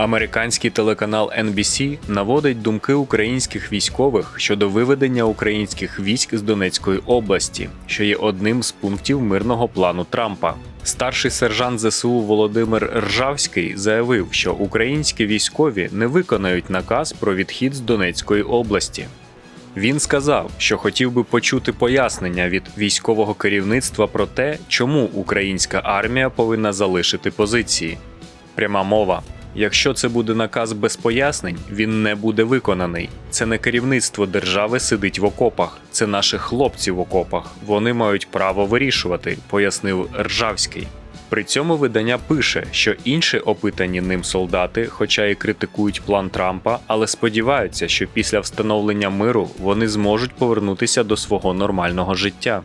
Американський телеканал NBC наводить думки українських військових щодо виведення українських військ з Донецької області, що є одним з пунктів мирного плану Трампа. Старший сержант ЗСУ Володимир Ржавський заявив, що українські військові не виконають наказ про відхід з Донецької області. Він сказав, що хотів би почути пояснення від військового керівництва про те, чому українська армія повинна залишити позиції. Пряма мова. Якщо це буде наказ без пояснень, він не буде виконаний. Це не керівництво держави сидить в окопах, це наші хлопці в окопах. Вони мають право вирішувати, пояснив Ржавський. При цьому видання пише, що інші опитані ним солдати, хоча і критикують план Трампа, але сподіваються, що після встановлення миру вони зможуть повернутися до свого нормального життя.